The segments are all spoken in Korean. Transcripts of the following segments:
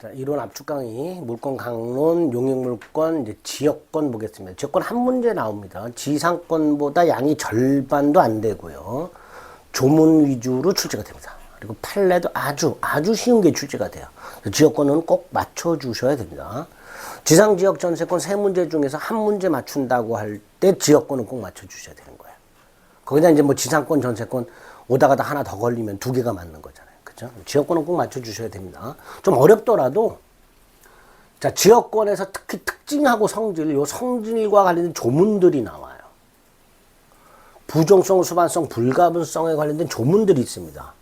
자, 이론 압축 강의, 물권 강론, 용익물권, 이제 지역권 보겠습니다. 지역권 한 문제 나옵니다. 지상권보다 양이 절반도 안 되고요. 조문 위주로 출제가 됩니다. 그리고 판례도 아주, 아주 쉬운 게 출제가 돼요. 지역권은 꼭 맞춰 주셔야 됩니다. 지상 지역 전세권 세 문제 중에서 한 문제 맞춘다고 할 때 지역권은 꼭 맞춰 주셔야 되는 거예요. 거기다 이제 뭐 지상권, 전세권 오다 가다 하나 더 걸리면 두 개가 맞는 거잖아요. 그죠? 지역권은 꼭 맞춰주셔야 됩니다. 좀 어렵더라도, 자, 지역권에서 특히 특징하고 성질, 요 성질과 관련된 조문들이 나와요. 부정성, 수반성, 불가분성에 관련된 조문들이 있습니다.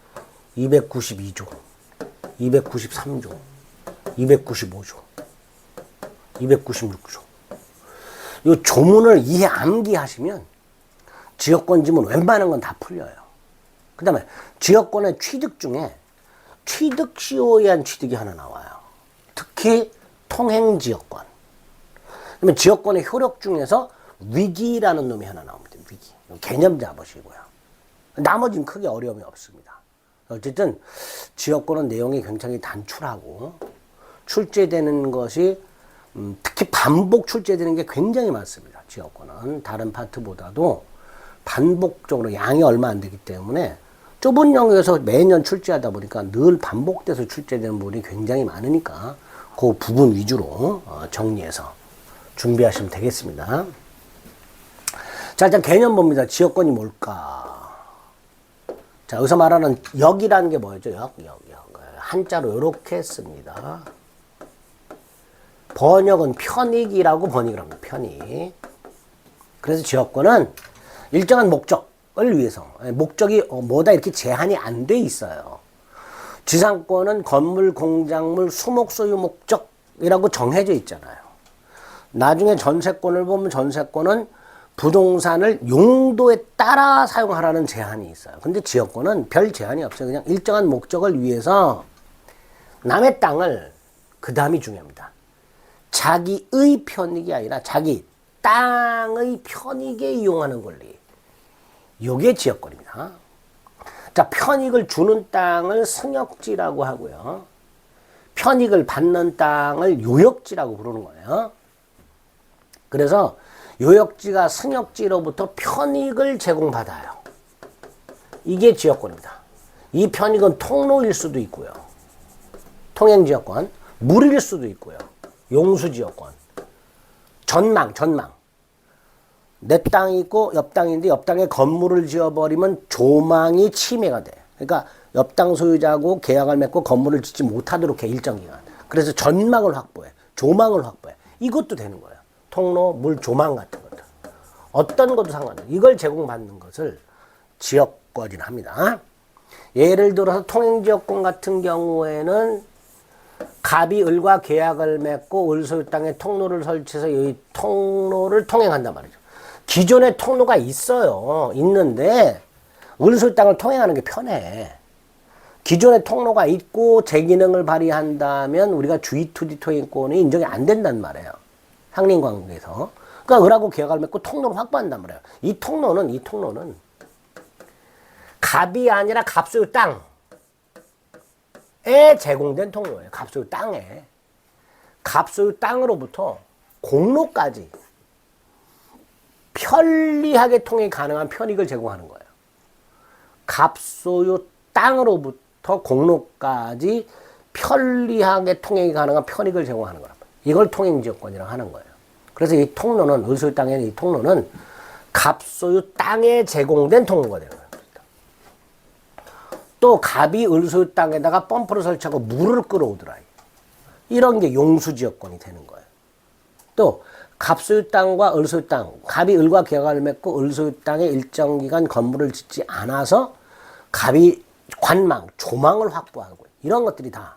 292조, 293조, 295조, 296조. 요 조문을 이해 암기하시면 지역권 지문 웬만한 건 다 풀려요. 그 다음에 지역권의 취득 중에 취득 시효에 의한 취득이 하나 나와요. 특히 통행 지역권. 그러면 지역권의 효력 중에서 위기라는 놈이 하나 나옵니다. 위기. 개념 잡으시고요. 나머지는 크게 어려움이 없습니다. 어쨌든 지역권은 내용이 굉장히 단출하고 출제되는 것이 음, 특히 반복 출제되는 게 굉장히 많습니다. 지역권은 다른 파트보다도 반복적으로 양이 얼마 안 되기 때문에 좁은 영역에서 매년 출제하다 보니까 늘 반복돼서 출제되는 부분이 굉장히 많으니까 그 부분 위주로 어, 정리해서 준비하시면 되겠습니다. 자, 일단 개념 봅니다. 지역권이 뭘까? 자, 여기서 말하는 역이라는 게 뭐였죠? 역, 역, 역. 한자로 이렇게 씁니다. 번역은 편익이라고 번역을 합니다. 편익. 그래서 지역권은 일정한 목적 을 위해서 예, 목적이 어, 뭐다 이렇게 제한이 안 돼 있어요. 지상권은 건물, 공작물, 수목 소유 목적이라고 정해져 있잖아요. 나중에 전세권을 보면 전세권은 부동산을 용도에 따라 사용하라는 제한이 있어요. 근데 지역권은 별 제한이 없어요. 그냥 일정한 목적을 위해서 남의 땅을 그 다음이 중요합니다. 자기의 편익이 아니라 자기 땅의 편익에 이용하는 권리. 요게 지역권입니다. 자, 편익을 주는 땅을 승역지라고 하고요. 편익을 받는 땅을 요역지라고 부르는 거예요. 그래서 요역지가 승역지로부터 편익을 제공받아요. 이게 지역권입니다. 이 편익은 통로일 수도 있고요. 통행지역권, 물일 수도 있고요. 용수지역권, 전망, 전망. 내 땅이 있고 옆 땅인데 옆 땅에 건물을 지어버리면 조망이 침해가 돼. 그러니까 옆 땅 소유자하고 계약을 맺고 건물을 짓지 못하도록 해 일정 기간. 그래서 전망을 확보해, 조망을 확보해. 이것도 되는 거예요. 통로, 물, 조망 같은 것들. 어떤 것도 상관없어요. 이걸 제공받는 것을 지역권이라 합니다. 예를 들어서 통행지역권 같은 경우에는 갑이 을과 계약을 맺고 을 소유 땅에 통로를 설치해서 이 통로를 통행한단 말이죠. 기존에 통로가 있어요. 있는데 을 소유 땅을 통행하는 게 편해. 기존에 통로가 있고 제 기능을 발휘한다면 우리가 주의 투지 통행권이 인정이 안 된단 말이에요. 상린 관계에서. 그러니까 을하고 계약을 맺고 통로를 확보한단 말이에요. 이 통로는 이 통로는 갑이 아니라 갑소유 땅. 에 제공된 통로예요. 갑소유 땅에. 갑소유 땅으로부터 공로까지 편리하게 통행이 가능한 편익을 제공하는 거예요. 갑소유 땅으로부터 공로까지 편리하게 통행이 가능한 편익을 제공하는 거란 말이에요. 이걸 통행지역권이라고 하는 거예요. 그래서 이 통로는, 을소유 땅의 이 통로는 갑소유 땅에 제공된 통로가 되는 거예요. 또 갑이 을소유 땅에다가 펌프를 설치하고 물을 끌어오더라. 이런 게 용수지역권이 되는 거예요. 또 갑소유 땅과 을소유 땅, 갑이 을과 계약을 맺고 을소유 땅에 일정 기간 건물을 짓지 않아서 갑이 관망, 조망을 확보하고 이런 것들이 다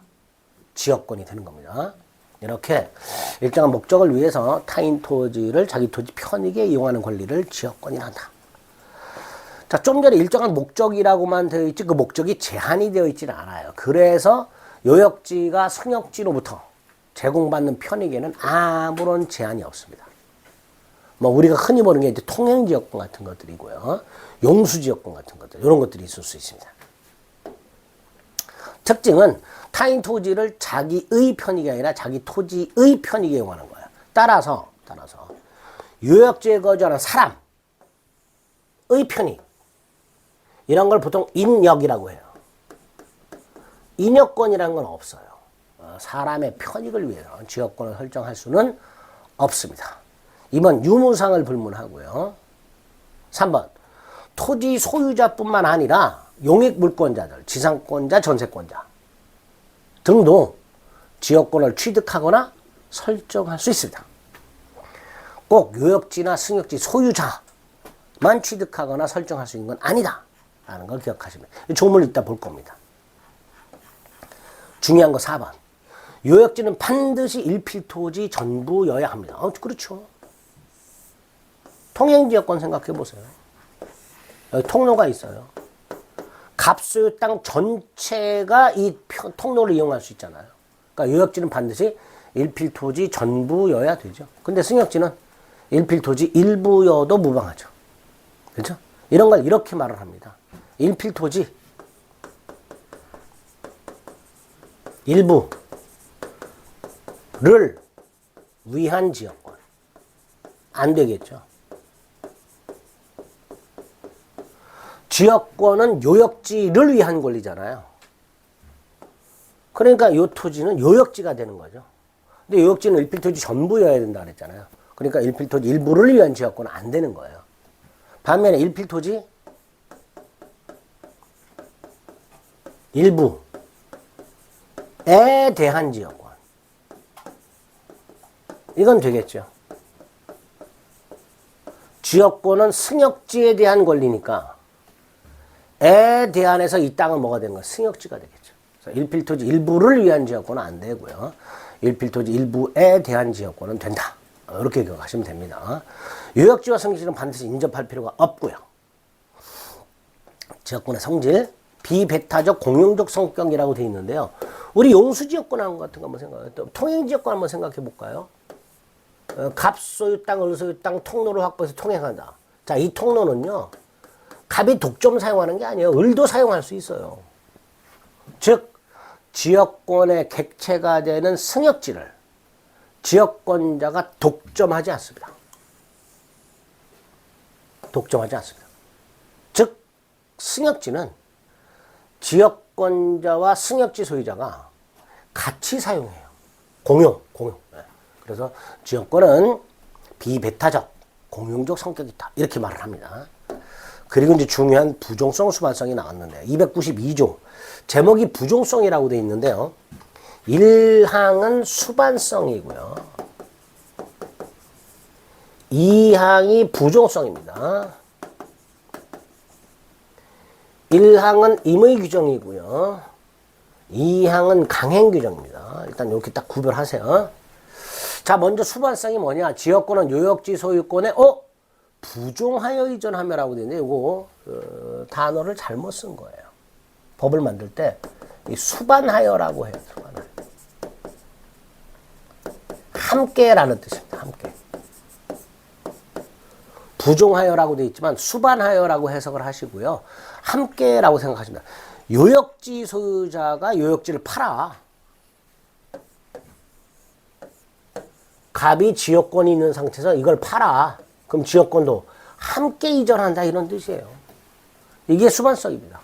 지역권이 되는 겁니다. 이렇게 일정한 목적을 위해서 타인 토지를 자기 토지 편익에 이용하는 권리를 지역권이라 한다. 자, 좀 전에 일정한 목적이라고만 되어 있지 그 목적이 제한이 되어 있지는 않아요. 그래서 요역지가 승역지로부터 제공받는 편익에는 아무런 제한이 없습니다. 뭐 우리가 흔히 보는 게 이제 통행 지역권 같은 것들이고요. 용수 지역권 같은 것들 이런 것들이 있을 수 있습니다. 특징은 타인 토지를 자기의 편익이 아니라 자기 토지의 편익에 이용하는 거예요. 따라서 따라서 요역지에 거주하는 사람의 편익 이런 걸 보통 인역이라고 해요. 인역권이라는 건 없어요. 어, 사람의 편익을 위해서 지역권을 설정할 수는 없습니다. 2번 유무상을 불문하고요. 3번 토지 소유자뿐만 아니라 용익 물권자들, 지상권자, 전세권자 등도 지역권을 취득하거나 설정할 수 있습니다. 꼭 요역지나 승역지 소유자만 취득하거나 설정할 수 있는 건 아니다. 라는 걸 기억하시면 조문을 이따 볼 겁니다. 중요한 거 4번. 요역지는 반드시 일필토지 전부여야 합니다. 어, 그렇죠. 통행지역권 생각해 보세요. 여기 통로가 있어요. 갑소유 땅 전체가 이 표- 통로를 이용할 수 있잖아요. 그러니까 요역지는 반드시 일필토지 전부여야 되죠. 근데 승역지는 일필토지 일부여도 무방하죠. 그렇죠? 이런 걸 이렇게 말을 합니다. 일필토지 일부 를 위한 지역권 안 되겠죠. 지역권은 요역지를 위한 권리잖아요. 그러니까 요 토지는 요역지가 되는 거죠. 근데 요역지는 일필토지 전부여야 된다 그랬잖아요. 그러니까 일필토지 일부를 위한 지역권은 안 되는 거예요. 반면에 일필토지 일부에 대한 지역권. 이건 되겠죠. 지역권은 승역지에 대한 권리니까 에 대한해서 이 땅은 뭐가 되는 거야? 승역지가 되겠죠. 그래서 일필토지 일부를 위한 지역권은 안 되고요. 일필토지 일부에 대한 지역권은 된다. 어, 이렇게 기억하시면 됩니다. 요역지와 승역지는 반드시 인접할 필요가 없고요. 지역권의 성질, 비배타적 공용적 성격이라고 되어 있는데요. 우리 용수지역권 같은 거 한번 생각해, 또 통행지역권 한번 생각해 볼까요? 어, 갑소유 땅, 을소유 땅 통로를 확보해서 통행한다. 자, 이 통로는요, 갑이 독점 사용하는 게 아니에요. 을도 사용할 수 있어요. 즉, 지역권의 객체가 되는 승역지를 지역권자가 독점하지 않습니다. 독점하지 않습니다. 즉, 승역지는 지역권자와 승역지 소유자가 같이 사용해요. 공용, 공용. 네. 그래서 지역권은 비배타적, 공용적 성격이 있다. 이렇게 말을 합니다. 그리고 이제 중요한 부종성 수반성이 나왔는데 292조 제목이 부종성이라고 되어 있는데요. 1항은 수반성이고요. 2항이 부종성입니다. 1항은 임의 규정이고요. 2항은 강행 규정입니다. 일단 이렇게 딱 구별하세요. 자, 먼저 수반성이 뭐냐? 지역권은 요역지 소유권에 어? 부종하여 이전하며라고 되는데 이거 어, 단어를 잘못 쓴 거예요. 법을 만들 때 이 수반하여라고 해요. 함께라는 뜻입니다. 함께. 부종하여라고 되어 있지만 수반하여라고 해석을 하시고요. 함께라고 생각하십니다. 요역지 소유자가 요역지를 팔아. 갑이 지역권이 있는 상태에서 이걸 팔아. 그럼 지역권도 함께 이전한다 이런 뜻이에요. 이게 수반성입니다.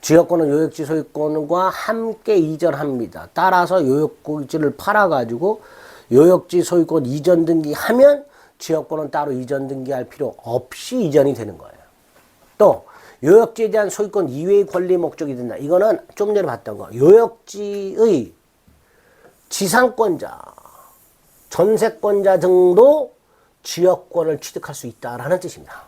지역권은 요역지 소유권과 함께 이전합니다. 따라서 요역지를 팔아가지고 요역지 소유권 이전 등기하면 지역권은 따로 이전 등기할 필요 없이 이전이 되는 거예요. 또 요역지에 대한 소유권 이외의 권리 목적이 된다. 이거는 좀 전에 봤던 거. 요역지의 지상권자, 전세권자 등도 지역권을 취득할 수 있다라는 뜻입니다.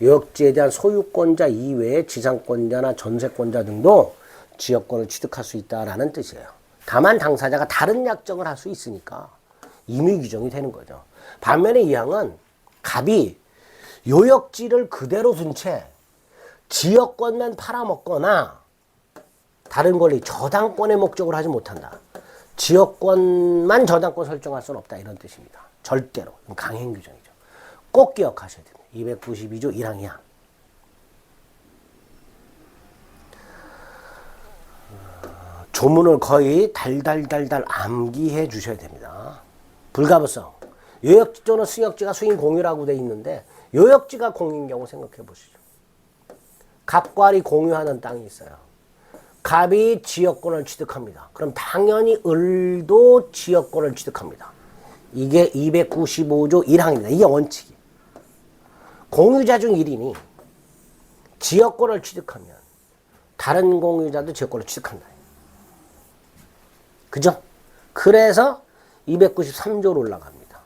요역지에 대한 소유권자 이외의 지상권자나 전세권자 등도 지역권을 취득할 수 있다라는 뜻이에요. 다만 당사자가 다른 약정을 할 수 있으니까 임의 규정이 되는 거죠. 반면에 이 항은 갑이 요역지를 그대로 둔 채 지역권만 팔아먹거나 다른 권리 저당권의 목적으로 하지 못한다. 지역권만 저당권 설정할 수는 없다 이런 뜻입니다. 절대로 강행 규정이죠. 꼭 기억하셔야 됩니다. 292조 1항이야. 조문을 거의 달달달달 암기해 주셔야 됩니다. 불가부성. 요역지 또는 승역지가 수인 공유라고 돼 있는데 요역지가 공인 경우 생각해 보시죠. 갑과리 공유하는 땅이 있어요. 갑이 지역권을 취득합니다. 그럼 당연히 을도 지역권을 취득합니다. 이게 295조 1항입니다. 이게 원칙이. 공유자 중 1인이 지역권을 취득하면 다른 공유자도 지역권을 취득한다. 그죠? 그래서 293조로 올라갑니다.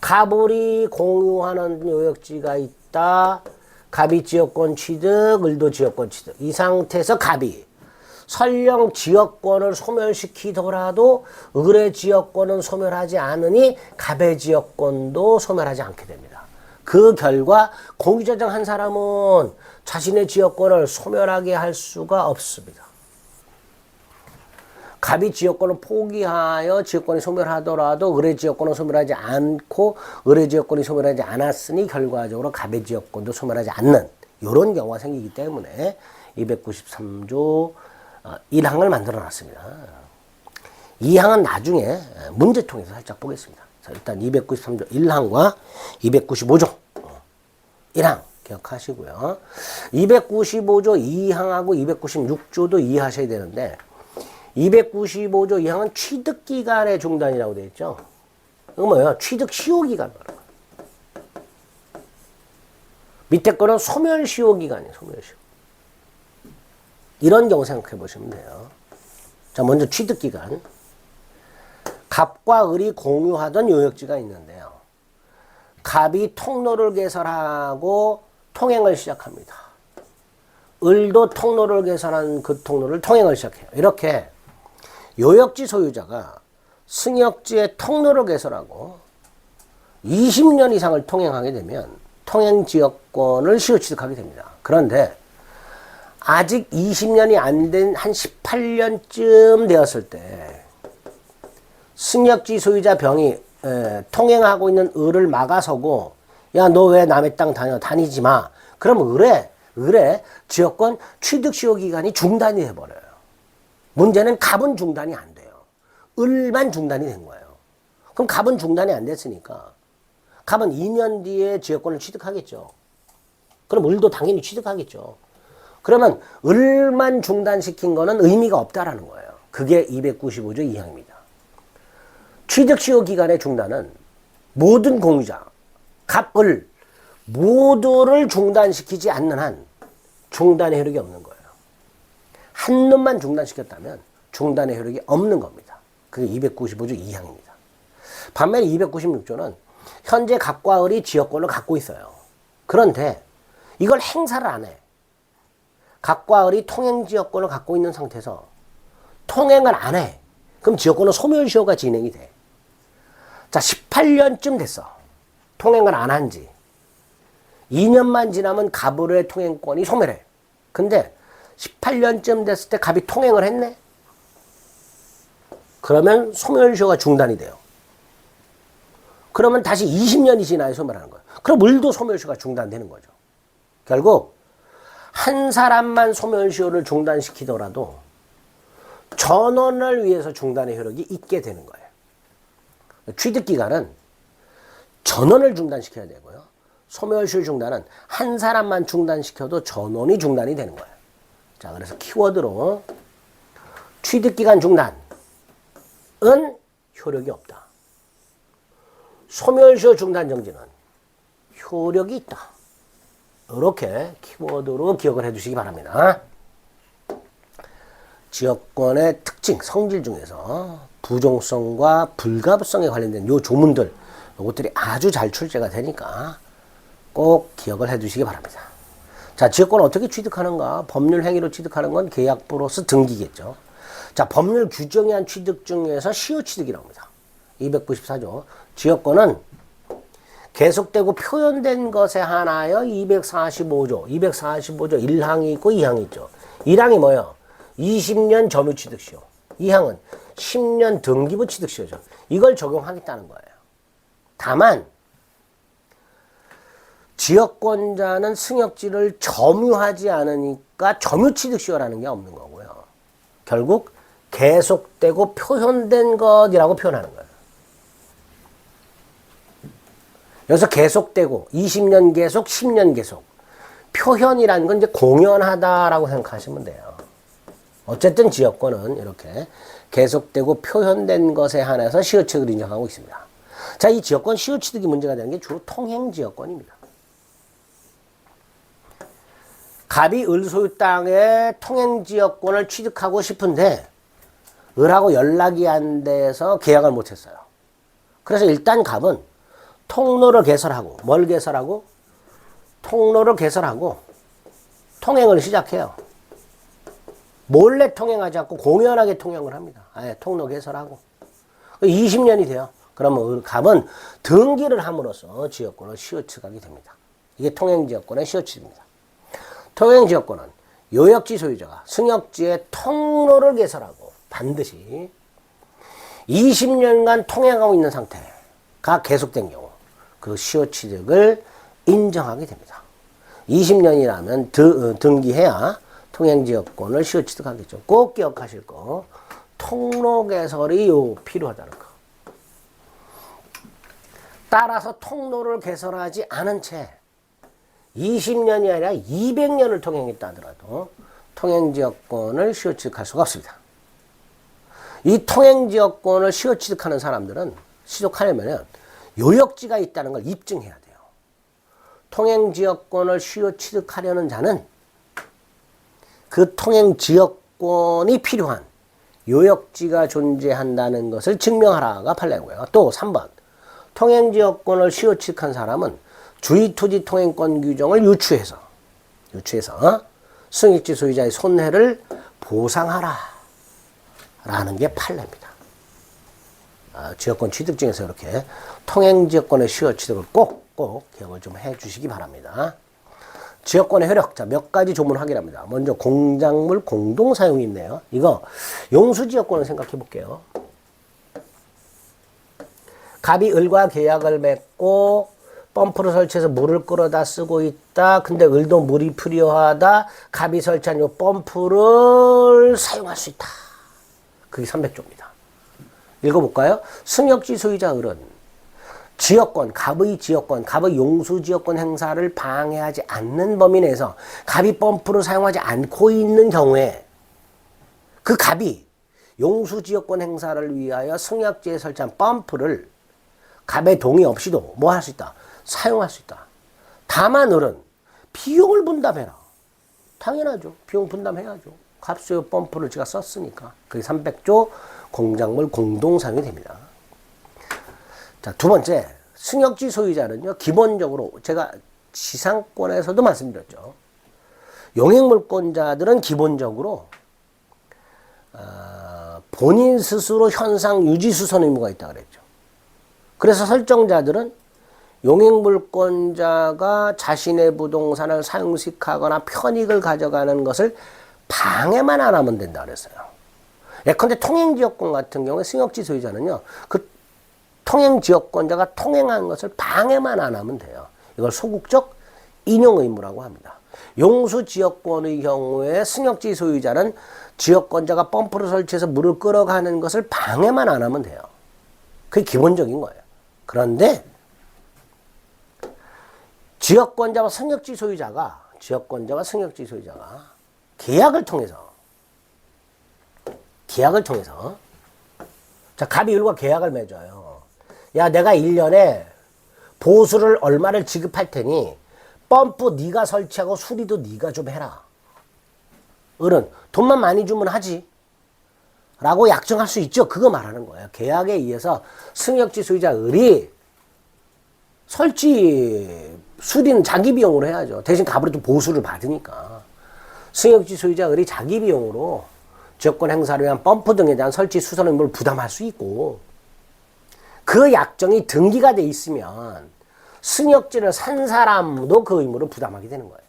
갑을이 공유하는 요역지가 있다. 갑이 지역권 취득, 을도 지역권 취득. 이 상태에서 갑이 설령 지역권을 소멸시키더라도 을의 지역권은 소멸하지 않으니 갑의 지역권도 소멸하지 않게 됩니다. 그 결과 공유자정 한 사람은 자신의 지역권을 소멸하게 할 수가 없습니다. 갑이 지역권을 포기하여 지역권이 소멸하더라도 을의 지역권은 소멸하지 않고 을의 지역권이 소멸하지 않았으니 결과적으로 갑의 지역권도 소멸하지 않는 이런 경우가 생기기 때문에 293조 1항을 만들어 놨습니다. 2항은 나중에 문제통에서 살짝 보겠습니다. 자, 일단 293조 1항과 295조 1항 기억하시고요. 295조 2항하고 296조도 이해하셔야 되는데 295조 2항은 취득기간의 중단이라고 되어 있죠. 이거 뭐예요? 취득 시효기간. 밑에 거는 소멸 시효기간이에요. 소멸 시효. 이런 경우 생각해 보시면 돼요. 자, 먼저 취득기간. 갑과 을이 공유하던 요역지가 있는데요. 갑이 통로를 개설하고 통행을 시작합니다. 을도 통로를 개설한 그 통로를 통행을 시작해요. 이렇게 요역지 소유자가 승역지의 통로를 개설하고 20년 이상을 통행하게 되면 통행 지역권을 시효 취득하게 됩니다. 그런데 아직 20년이 안 된 한 18년쯤 되었을 때 승역지 소유자 병이 에, 통행하고 있는 을을 막아서고 야 너 왜 남의 땅 다녀 다니지 마. 그럼 을의 을의 지역권 취득 시효 기간이 중단이 돼 버려요. 문제는 갑은 중단이 안 돼요. 을만 중단이 된 거예요. 그럼 갑은 중단이 안 됐으니까 갑은 2년 뒤에 지역권을 취득하겠죠. 그럼 을도 당연히 취득하겠죠. 그러면 을만 중단시킨 거는 의미가 없다라는 거예요. 그게 295조 2항입니다. 취득시효 기간의 중단은 모든 공유자, 갑, 을 모두를 중단시키지 않는 한 중단의 효력이 없는 거예요. 한 놈만 중단시켰다면 중단의 효력이 없는 겁니다. 그게 295조 2항입니다. 반면에 296조는 현재 갑과 을이 지역권을 갖고 있어요. 그런데 이걸 행사를 안 해. 갑과 을이 통행 지역권을 갖고 있는 상태에서 통행을 안 해. 그럼 지역권은 소멸시효가 진행이 돼. 자, 18년쯤 됐어. 통행을 안 한 지. 2년만 지나면 갑을의 통행권이 소멸해. 근데 18년쯤 됐을 때 갑이 통행을 했네? 그러면 소멸시효가 중단이 돼요. 그러면 다시 20년이 지나야 소멸하는 거예요. 그럼 을도 소멸시효가 중단되는 거죠. 결국 한 사람만 소멸시효를 중단시키더라도 전원을 위해서 중단의 효력이 있게 되는 거예요. 취득 기간은 전원을 중단시켜야 되고요. 소멸시효 중단은 한 사람만 중단시켜도 전원이 중단이 되는 거예요. 자, 그래서 키워드로 취득기간 중단은 효력이 없다. 소멸시효 중단 정지는 효력이 있다. 이렇게 키워드로 기억을 해 주시기 바랍니다. 지역권의 특징, 성질 중에서 부종성과 불가부성에 관련된 요 조문들, 요것들이 아주 잘 출제가 되니까 꼭 기억을 해 두시기 바랍니다. 자, 지역권 어떻게 취득하는가? 법률 행위로 취득하는 건 계약부로서 등기겠죠. 자, 법률 규정에 한 취득 중에서 시효 취득이라고 합니다. 294조. 지역권은 계속되고 표현된 것에 한하여 245조, 245조 1항이 있고 2항이 있죠. 1항이 뭐예요? 20년 점유 취득 시효. 2항은 10년 등기부 취득 시효죠. 이걸 적용하겠다는 거예요. 다만 지역권자는 승역지를 점유하지 않으니까 점유 취득시효라는 게 없는 거고요. 결국 계속되고 표현된 것이라고 표현하는 거예요. 여기서 계속되고 20년 계속, 10년 계속. 표현이라는 건 이제 공연하다라고 생각하시면 돼요. 어쨌든 지역권은 이렇게 계속되고 표현된 것에 한해서 시효취득을 인정하고 있습니다. 자, 이 지역권 시효취득이 문제가 되는 게 주로 통행 지역권입니다. 갑이 을 소유 땅에 통행 지역권을 취득하고 싶은데 을하고 연락이 안 돼서 계약을 못 했어요. 그래서 일단 갑은 통로를 개설하고 뭘 개설하고 통로를 개설하고 통행을 시작해요. 몰래 통행하지 않고 공연하게 통행을 합니다. 아예 통로 개설하고 20년이 돼요. 그러면 갑은 등기를 함으로써 지역권을 시효취하게 됩니다. 이게 통행지역권의 시효취입니다. 통행지역권은 요역지 소유자가 승역지에 통로를 개설하고 반드시 20년간 통행하고 있는 상태가 계속된 경우 그 시효 취득을 인정하게 됩니다. 20년이라면 드, 어, 등기해야 통행지역권을 시효 취득하겠죠. 꼭 기억하실 거 통로 개설이 요 필요하다는 거. 따라서 통로를 개설하지 않은 채 20년이 아니라 200년을 통행했다 하더라도 통행지역권을 시효취득할 수가 없습니다. 이 통행지역권을 시효취득하는 사람들은 시족하려면 요역지가 있다는 걸 입증해야 돼요. 통행지역권을 시효취득하려는 자는 그 통행지역권이 필요한 요역지가 존재한다는 것을 증명하라가 판례고요. 또 3번 통행지역권을 시효취득한 사람은 주의토지 통행권 규정을 유추해서 유추해서 승익지 소유자의 손해를 보상하라 라는 게 판례입니다. 아, 지역권 취득증에서 이렇게 통행지역권의 시효 취득을 꼭 꼭 기억을 좀 해주시기 바랍니다. 지역권의 효력, 자, 몇 가지 조문 확인합니다. 먼저 공작물 공동 사용이 있네요. 이거 용수 지역권을 생각해 볼게요. 갑이 을과 계약을 맺고 펌프를 설치해서 물을 끌어다 쓰고 있다. 근데 을도 물이 필요하다. 갑이 설치한 요 펌프를 사용할 수 있다. 그게 300조입니다. 읽어볼까요? 승역지 소유자 을은 지역권, 갑의 지역권, 갑의 용수 지역권 행사를 방해하지 않는 범위 내에서 갑이 펌프를 사용하지 않고 있는 경우에 그 갑이 용수 지역권 행사를 위하여 승역지에 설치한 펌프를 갑의 동의 없이도 뭐 할 수 있다? 사용할 수 있다. 다만 을은 비용을 분담해라. 당연하죠. 비용 분담해야죠. 갑수요 펌프를 제가 썼으니까. 그게 300조 공작물 공동사용이 됩니다. 자, 두 번째, 승역지 소유자는요, 기본적으로 제가 지상권에서도 말씀드렸죠. 용익물권자들은 기본적으로 어, 본인 스스로 현상 유지 수선 의무가 있다 그랬죠. 그래서 설정자들은 용익물권자가 자신의 부동산을 사용식하거나 편익을 가져가는 것을 방해만 안 하면 된다 그랬어요. 예컨대 통행지역권 같은 경우에 승역지 소유자는요, 그 통행지역권자가 통행하는 것을 방해만 안 하면 돼요. 이걸 소극적 인용 의무라고 합니다. 용수지역권의 경우에 승역지 소유자는 지역권자가 펌프를 설치해서 물을 끌어가는 것을 방해만 안 하면 돼요. 그게 기본적인 거예요. 그런데 지역권자와 승역지 소유자가 지역권자와 승역지 소유자가 계약을 통해서 계약을 통해서 자 갑이 을과 계약을 맺어요. 야 내가 1년에 보수를 얼마를 지급할 테니 펌프 네가 설치하고 수리도 네가 좀 해라. 을은 돈만 많이 주면 하지. 라고 약정할 수 있죠. 그거 말하는 거예요. 계약에 의해서 승역지 소유자 을이 설치 수리는 자기 비용으로 해야죠. 대신 갑으로 보수를 받으니까. 승역지 소유자 을이 자기 비용으로 지역권 행사를 위한 펌프 등에 대한 설치 수선 의무를 부담할 수 있고 그 약정이 등기가 돼 있으면 승역지를 산 사람도 그 의무를 부담하게 되는 거예요.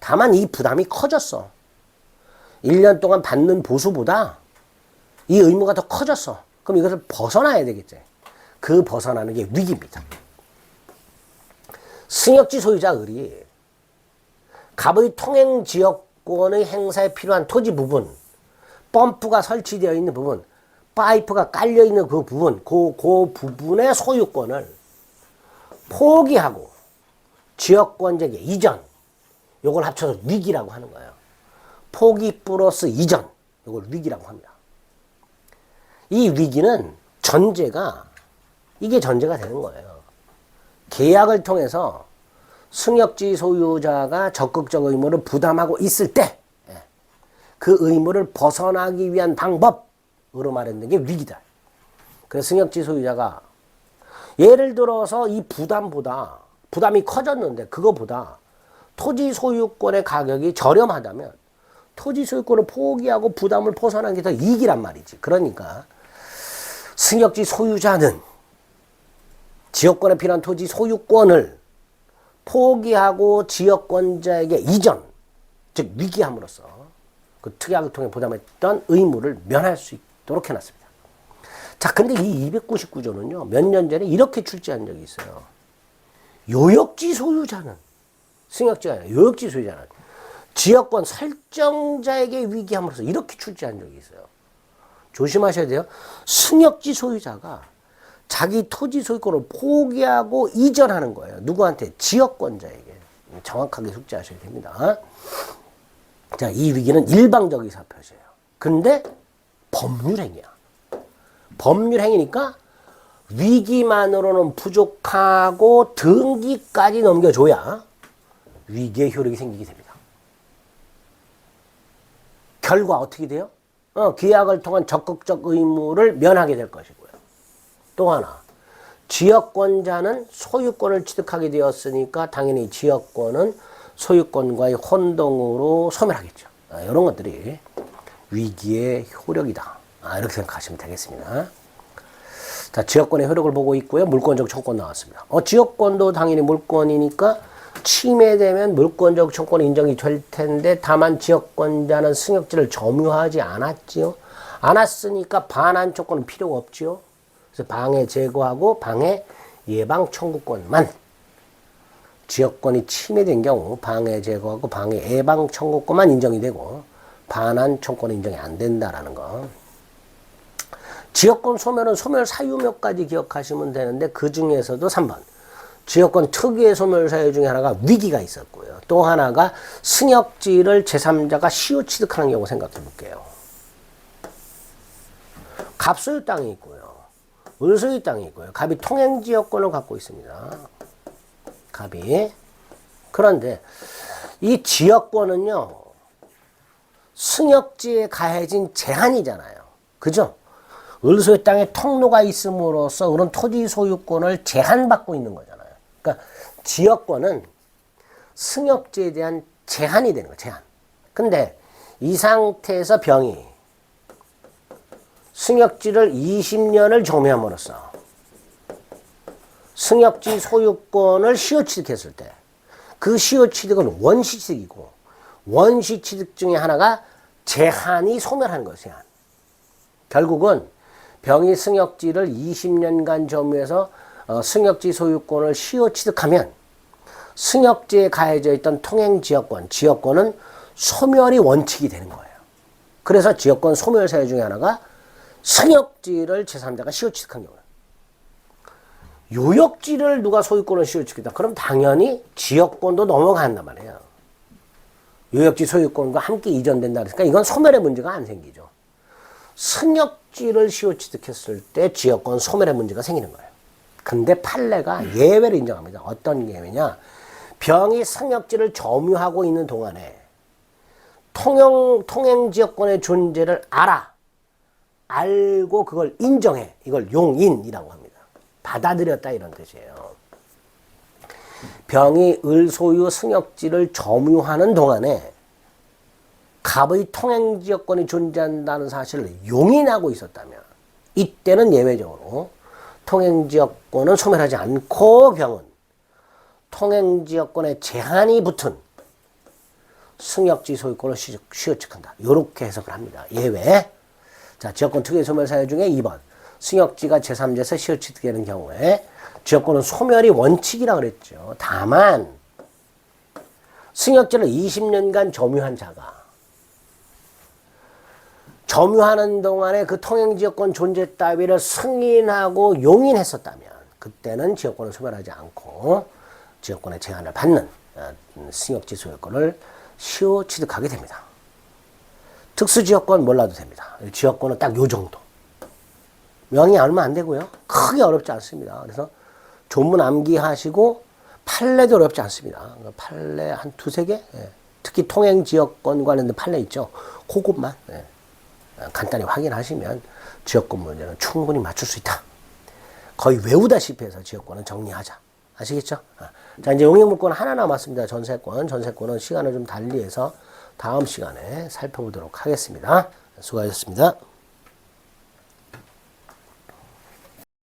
다만 이 부담이 커졌어. 1년 동안 받는 보수보다 이 의무가 더 커졌어. 그럼 이것을 벗어나야 되겠지. 그 벗어나는 게 위기입니다. 승역지 소유자 을이 갑의 통행 지역권의 행사에 필요한 토지 부분, 펌프가 설치되어 있는 부분, 파이프가 깔려 있는 그 부분, 그, 그 부분의 소유권을 포기하고 지역권적의 이전, 요걸 합쳐서 위기라고 하는 거예요. 포기 플러스 이전, 요걸 위기라고 합니다. 이 위기는 전제가 이게 전제가 되는 거예요. 계약을 통해서 승역지 소유자가 적극적 의무를 부담하고 있을 때, 예, 그 의무를 벗어나기 위한 방법으로 말했는 게 위기다. 그래서 승역지 소유자가 예를 들어서 이 부담보다 부담이 커졌는데 그거보다 토지 소유권의 가격이 저렴하다면 토지 소유권을 포기하고 부담을 벗어난 게 더 이익이란 말이지. 그러니까 승역지 소유자는 지역권에 필요한 토지 소유권을 포기하고 지역권자에게 이전, 즉 위기함으로써 그 특약을 통해 부담했던 의무를 면할 수 있도록 해놨습니다. 자, 근데 이 299조는요, 몇 년 전에 이렇게 출제한 적이 있어요. 요역지 소유자는, 승역지가 아니라 요역지 소유자는 지역권 설정자에게 위기함으로써 이렇게 출제한 적이 있어요. 조심하셔야 돼요. 승역지 소유자가 자기 토지 소유권을 포기하고 이전하는 거예요. 누구한테? 지역권자에게. 정확하게 숙지하셔야 됩니다. 자, 이 위기는 일방적 의사표시예요. 근데 법률행위야. 법률행위니까 위기만으로는 부족하고 등기까지 넘겨줘야 위기의 효력이 생기게 됩니다. 결과 어떻게 돼요? 어, 계약을 통한 적극적 의무를 면하게 될 것이고요. 또 하나, 지역권자는 소유권을 취득하게 되었으니까 당연히 지역권은 소유권과의 혼동으로 소멸하겠죠. 아, 이런 것들이 위기의 효력이다. 아, 이렇게 생각하시면 되겠습니다. 자, 지역권의 효력을 보고 있고요. 물권적 청권 나왔습니다. 어, 지역권도 당연히 물권이니까 침해되면 물권적 청권이 인정이 될 텐데 다만 지역권자는 승역지를 점유하지 않았지요. 않았으니까 반환 조건은 필요가 없지요. 그래서 방해 제거하고 방해 예방 청구권만 지역권이 침해된 경우 방해 제거하고 방해 예방 청구권만 인정이 되고 반환 청구권은 인정이 안 된다라는 거. 지역권 소멸은 소멸 사유명까지 기억하시면 되는데 그 중에서도 3번 지역권 특유의 소멸 사유 중에 하나가 위기가 있었고요. 또 하나가 승역지를 제3자가 시효 취득하는 경우 생각해 볼게요. 갑소유 땅이 있고요. 을소유 땅이 있고요. 갑이 통행지역권을 갖고 있습니다. 갑이. 그런데 이 지역권은요. 승역지에 가해진 제한이잖아요. 그죠? 을소유 땅에 통로가 있음으로써 그런 토지 소유권을 제한받고 있는 거잖아요. 그러니까 지역권은 승역지에 대한 제한이 되는 거예요. 제한. 근데 이 상태에서 병이 승역지를 20년을 점유함으로써 승역지 소유권을 시효취득했을 때 그 시효취득은 원시취득이고 원시취득 중에 하나가 제한이 소멸하는. 제한. 결국은 병이 승역지를 20년간 점유해서 어, 승역지 소유권을 시효 취득하면 승역지에 가해져 있던 통행지역권, 지역권은 소멸이 원칙이 되는 거예요. 그래서 지역권 소멸 사유 중에 하나가 승역지를 제3자가 시효 취득한 경우예요. 요역지를 누가 소유권을 시효 취득했다. 그럼 당연히 지역권도 넘어간단 말이에요. 요역지 소유권과 함께 이전된다. 그러니까 이건 소멸의 문제가 안 생기죠. 승역지를 시효 취득했을 때 지역권 소멸의 문제가 생기는 거예요. 근데 판례가 예외를 인정합니다. 어떤 예외냐? 병이 승역지를 점유하고 있는 동안에 통영, 통행 지역권의 존재를 알아. 알고 그걸 인정해. 이걸 용인이라고 합니다. 받아들였다 이런 뜻이에요. 병이 을소유 승역지를 점유하는 동안에 갑의 통행 지역권이 존재한다는 사실을 용인하고 있었다면 이때는 예외적으로 통행 지역권은 소멸하지 않고 병은 통행 지역권에 제한이 붙은 승역지 소유권을 시효측한다. 이렇게 해석을 합니다. 예외. 자, 지역권 특유의 소멸 사유 중에 2번. 승역지가 제3자에서 시효취득되는 경우에 지역권은 소멸이 원칙이라고 그랬죠. 다만 승역지를 20년간 점유한 자가 점유하는 동안에 그 통행지역권 존재 따위를 승인하고 용인했었다면 그때는 지역권을 소멸하지 않고 지역권의 제한을 받는 어, 승역지 소유권을 시효 취득하게 됩니다. 특수지역권 몰라도 됩니다. 지역권은 딱 요 정도. 명이 얼마 안 되고요. 크게 어렵지 않습니다. 그래서 조문 암기하시고 판례도 어렵지 않습니다. 판례 한 두세 개? 예. 특히 통행 지역권 관련된 판례 있죠. 그것만 예. 간단히 확인하시면 지역권 문제는 충분히 맞출 수 있다. 거의 외우다시피 해서 지역권은 정리하자. 아시겠죠? 아. 자, 이제 용익물권 하나 남았습니다. 전세권. 전세권은 시간을 좀 달리해서 다음 시간에 살펴보도록 하겠습니다. 수고하셨습니다.